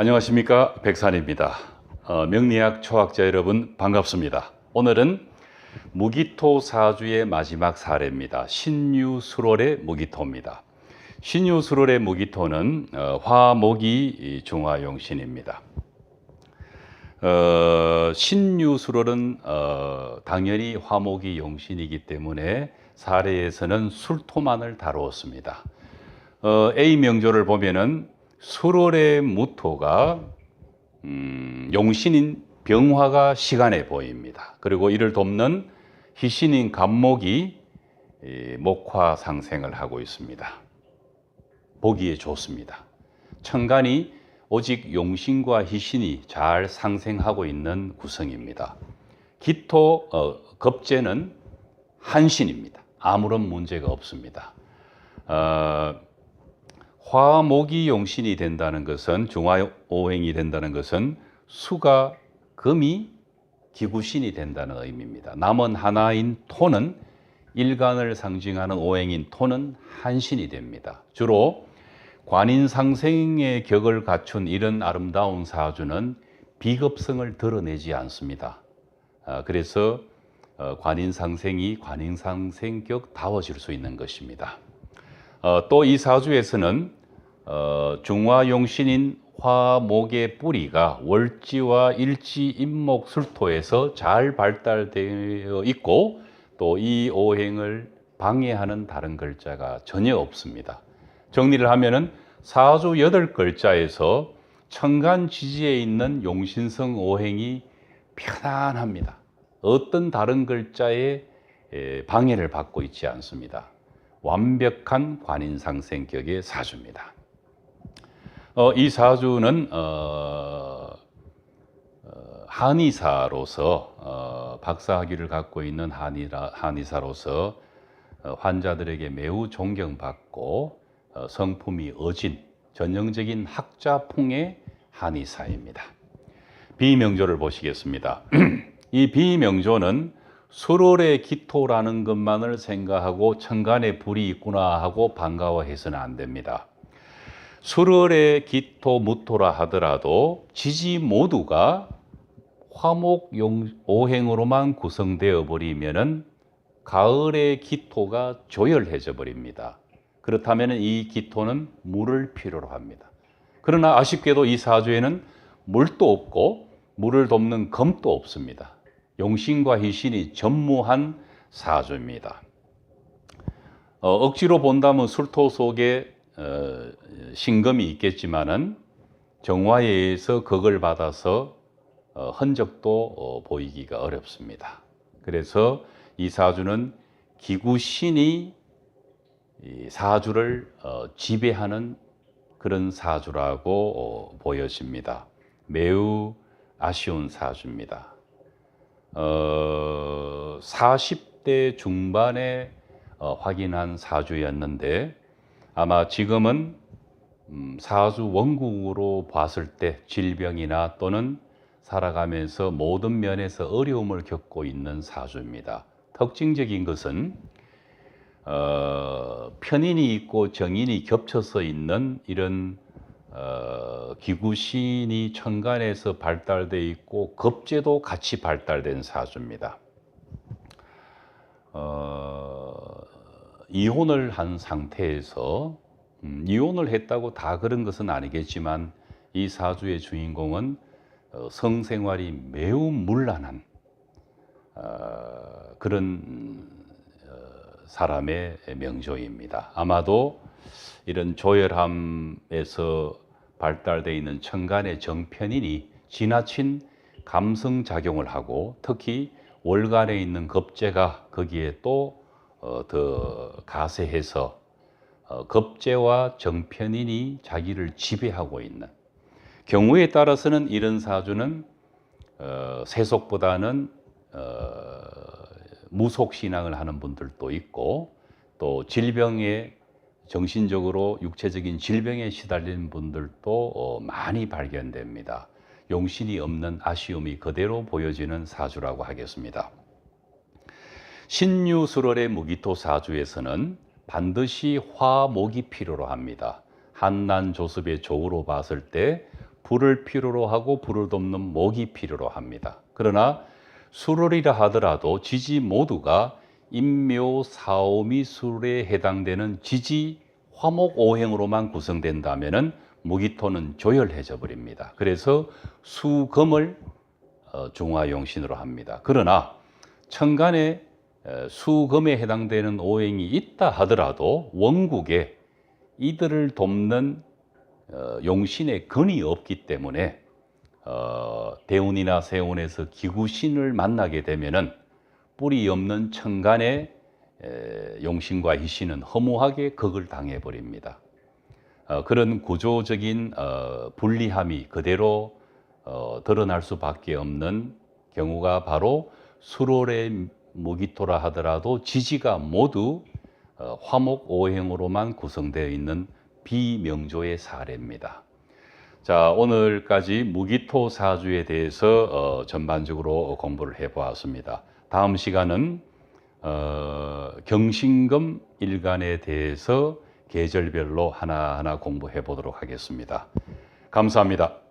안녕하십니까 백산입니다. 어, 명리학 초학자 여러분 반갑습니다. 오늘은 무기토 사주의 마지막 사례입니다. 신유수롤의 무기토입니다. 신유수롤의 무기토는 어, 화목이 중화용신입니다. 어, 신유수롤은 어, 당연히 화목이 용신이기 때문에 사례에서는 술토만을 다루었습니다. 어, A 명조를 보면은 수월의 무토가 음, 용신인 병화가 시간에 보입니다. 그리고 이를 돕는 희신인 간목이 이, 목화 상생을 하고 있습니다. 보기에 좋습니다. 천간이 오직 용신과 희신이 잘 상생하고 있는 구성입니다. 기토 어, 겁재는 한신입니다. 아무런 문제가 없습니다. 어, 화목이 용신이 된다는 것은 중화오행이 된다는 것은 수가 금이 기구신이 된다는 의미입니다. 남은 하나인 토는 일간을 상징하는 오행인 토는 한신이 됩니다. 주로 관인상생의 격을 갖춘 이런 아름다운 사주는 비급성을 드러내지 않습니다. 아, 그래서 어, 관인상생이 관인상생격 다워질 수 있는 것입니다. 어, 또이 사주에서는 어, 중화용신인 화목의 뿌리가 월지와 일지 임목 술토에서 잘 발달되어 있고 또 이 오행을 방해하는 다른 글자가 전혀 없습니다. 정리를 하면은 사주 여덟 글자에서 천간 지지에 있는 용신성 오행이 편안합니다. 어떤 다른 글자에 에, 방해를 받고 있지 않습니다. 완벽한 관인상생격의 사주입니다. 어, 이 사주는 어, 어, 한의사로서 어, 박사학위를 갖고 있는 한의라, 한의사로서 어, 환자들에게 매우 존경받고 어, 성품이 어진 전형적인 학자풍의 한의사입니다. 비명조를 보시겠습니다. 이 비명조는 수월의 기토라는 것만을 생각하고 천간에 불이 있구나 하고 반가워해서는 안 됩니다. 수월의 기토 무토라 하더라도 지지 모두가 화목 용, 오행으로만 구성되어 버리면은 가을의 기토가 조열해져 버립니다. 그렇다면 이 기토는 물을 필요로 합니다. 그러나 아쉽게도 이 사주에는 물도 없고 물을 돕는 검도 없습니다. 용신과 희신이 전무한 사주입니다. 어, 억지로 본다면 술토 속에 어, 신금이 있겠지만은 정화에 의해서 극을 받아서 어, 흔적도 어, 보이기가 어렵습니다. 그래서 이 사주는 기구신이 이 사주를 어, 지배하는 그런 사주라고 어, 보여집니다. 매우 아쉬운 사주입니다. 어, 40대 중반에 어, 확인한 사주였는데 아마 지금은 음, 사주 원국으로 봤을 때 질병이나 또는 살아가면서 모든 면에서 어려움을 겪고 있는 사주입니다. 특징적인 것은 어, 편인이 있고 정인이 겹쳐서 있는 이런 어, 기구신이 천간에서 발달돼 있고 급제도 같이 발달된 사주입니다. 어, 이혼을 한 상태에서 음, 이혼을 했다고 다 그런 것은 아니겠지만 이 사주의 주인공은 어, 성생활이 매우 문란한 어, 그런 어, 사람의 명조입니다. 아마도 이런 조열함에서 발달되어 있는 천간의 정편인이 지나친 감성 작용을 하고 특히 월간에 있는 겁재가 거기에 또 어, 더 가세해서 어, 겁재와 정편인이 자기를 지배하고 있는 경우에 따라서는 이런 사주는 어, 세속보다는 어, 무속 신앙을 하는 분들도 있고 또 질병에 정신적으로 육체적인 질병에 시달린 분들도 어, 많이 발견됩니다. 용신이 없는 아쉬움이 그대로 보여지는 사주라고 하겠습니다. 신유수월의 무기토 사주에서는 반드시 화목이 필요로 합니다. 한난 조습의 조우로 봤을 때 불을 필요로 하고 불을 돕는 목이 필요로 합니다. 그러나 수월이라 하더라도 지지 모두가 인묘 사오미 술에 해당되는 지지 화목 오행으로만 구성된다면은 무기토는 조열해져 버립니다. 그래서 수금을 어, 중화용신으로 합니다. 그러나 천간에 에, 수금에 해당되는 오행이 있다 하더라도 원국에 이들을 돕는 어, 용신의 근이 없기 때문에 어, 대운이나 세운에서 기구신을 만나게 되면은 뿌리 없는 천간의 에, 용신과 희신은 허무하게 극을 당해 버립니다. 어, 그런 구조적인 어, 불리함이 그대로 어, 드러날 수밖에 없는 경우가 바로 수월의 무기토라 하더라도 지지가 모두 어, 화목 오행으로만 구성되어 있는 비명조의 사례입니다. 자, 오늘까지 무기토 사주에 대해서 어, 전반적으로 공부를 해 보았습니다. 다음 시간은 어, 경신금 일간에 대해서 계절별로 하나하나 공부해 보도록 하겠습니다. 감사합니다.